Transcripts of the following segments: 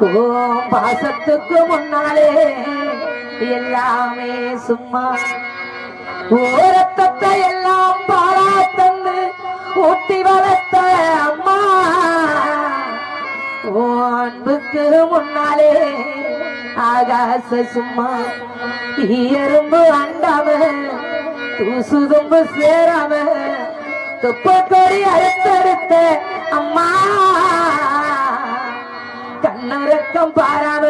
ஓம் பாசத்துக்கு முன்னாலே எல்லாமே சும்மா ஓரத்தத்தை எல்லாம் பாரா தந்து ஊட்டி வளர்த்த அம்மா. அன்புக்கு முன்னாலே ஆகாச சும்மா. எறும்பு அண்டாம தூசுதும்பு சேராம துப்பக்கொடி அடுத்தடுத்த அம்மா. அன்னரத்தம் பாராம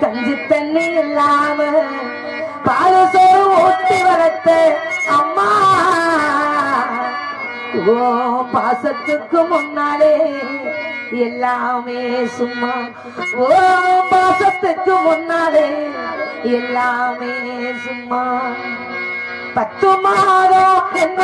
கஞ்சி தண்ணி இல்லாம பால சோறு ஓட்டி வளர்த்த அம்மா. ஓ பாசத்துக்கு முன்னாலே எல்லாமே சும்மா. ஓ பாசத்துக்கு முன்னாலே எல்லாமே சும்மா. பத்து மாதம் என்ன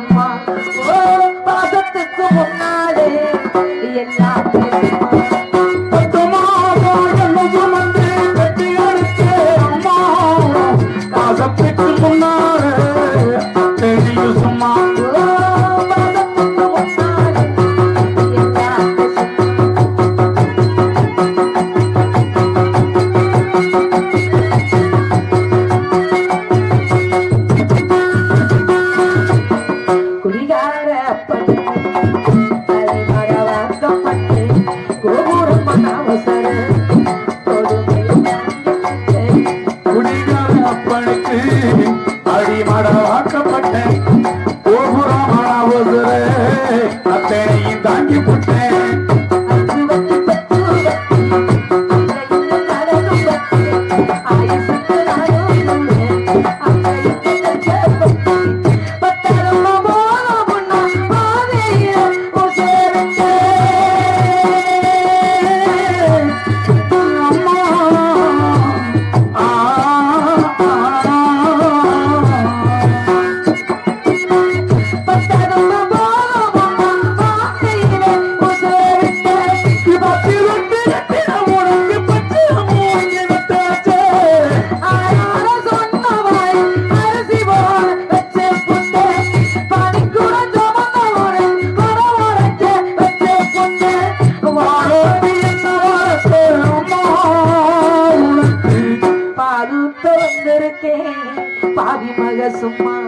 তোমার। அடிமடவாக்கப்பட்ட கோபுரமானாவது அத்தனையும் தாங்கி போட்டேன் magasuman.